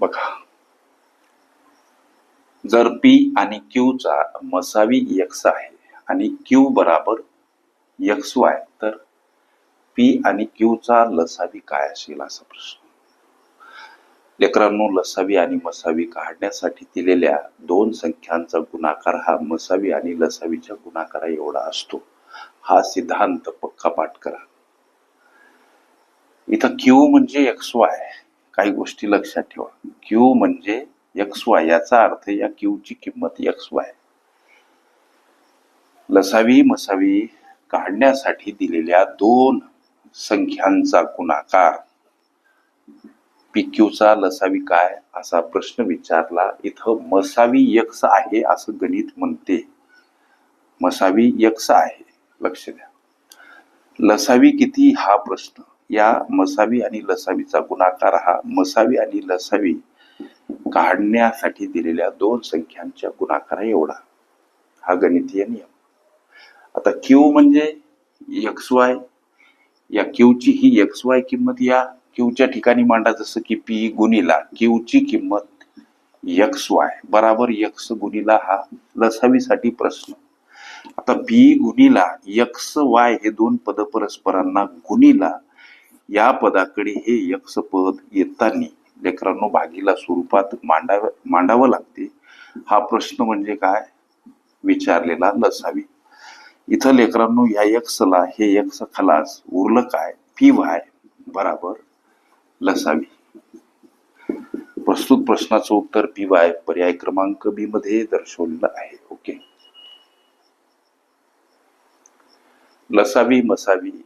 बघा. जर पी आणि क्यूचा मसावी यक्स आहे आणि क्यू बराबर यक्स वाय तर पी आणि क्यूचा लसावी काय असेल असा प्रश्न. लेकरांनो लसावी आणि मसावी काढण्यासाठी दिलेल्या दोन संख्यांचा गुणाकार हा मसावी आणि लसावीच्या गुणाकारा एवढा असतो. हा सिद्धांत पक्का पाठ करा. इथं क्यू म्हणजे एक्स वाय काही गोष्टी लक्षात ठेवा. क्यू म्हणजे एक्स वाय याचा अर्थ या क्यू ची किंमत एक्स वाय लसावी मसावी काढण्यासाठी दिलेल्या दोन संख्यांचा गुणाकार. पीक्यूचा लसावी काय? असा प्रश्न विचारला इथं मसावी यक्स आहे असं गणित म्हणते. मसावी यक्स आहे. लक्ष द्या. लसावी किती? हा प्रश्न. या मसावी आणि लसावीचा गुणाकार हा मसावी आणि लसावी काढण्यासाठी दिलेल्या दोन संख्यांच्या गुणाकारा एवढा. हा गणितीय नियम. आता क्यू म्हणजे एक्स वाय या क्यूची ही एक्स वाय किंमत या क्यूच्या ठिकाणी मांडा जसं की पी गुणिला क्यूची किंमत एक्स वाय बराबर एक्स गुणिला हा लसावीसाठी प्रश्न. आता पी गुणिला एक्स वाय हे दोन पद परस्परांना गुणिला या पदाकडे हे यक्ष पद येताना लेकरांनो भागीला स्वरूपात मांडावं मांडावं लागते. हा प्रश्न म्हणजे काय? विचारलेला लसावी. इथं लेकरांनो या यक्षला हे यक्ष खलास उरलं काय? P Y. बराबर. लसावी. प्रस्तुत प्रश्नाचं उत्तर पी वाय. पर्याय क्रमांक बी मध्ये दर्शवलेलं आहे. ओके. लसावी मसावी.